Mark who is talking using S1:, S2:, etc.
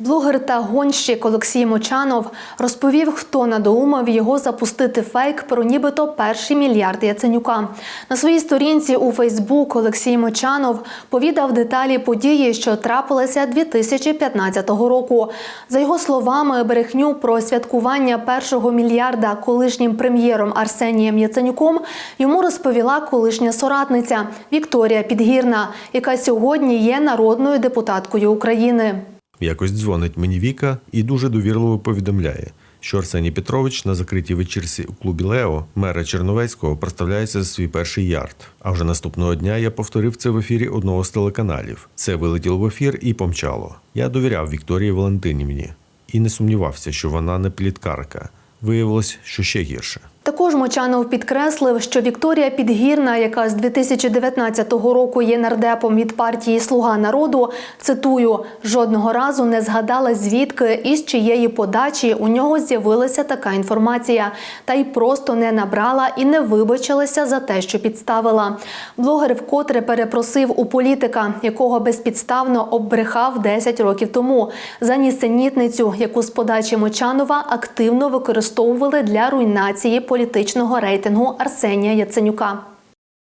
S1: Блогер та гонщик Олексій Мочанов розповів, хто надоумав його запустити фейк про нібито перший мільярд Яценюка. На своїй сторінці у Фейсбук Олексій Мочанов повідав деталі події, що трапилися 2015 року. За його словами, брехню про святкування першого мільярда колишнім прем'єром Арсенієм Яценюком йому розповіла колишня соратниця Вікторія Підгірна, яка сьогодні є народною депутаткою України.
S2: Якось дзвонить мені Віка і дуже довірливо повідомляє, що Арсеній Петрович на закритій вечірці у клубі Лео, мера Черновецького, проставляється за свій перший ярд. А вже наступного дня я повторив це в ефірі одного з телеканалів. Це вилетіло в ефір і помчало. Я довіряв Вікторії Валентинівні і не сумнівався, що вона не пліткарка. Виявилось, що ще гірше.
S1: Також Мочанов підкреслив, що Вікторія Підгірна, яка з 2019 року є нардепом від партії Слуга народу, цитую, жодного разу не згадала звідки і з чиєї подачі у нього з'явилася така інформація, та й просто не набрала і не вибачилася за те, що підставила. Блогер вкотре перепросив у політика, якого безпідставно оббрехав 10 років тому, за нісенітницю, яку з подачі Мочанова активно використовували для руйнації політичного рейтингу Арсенія Яценюка.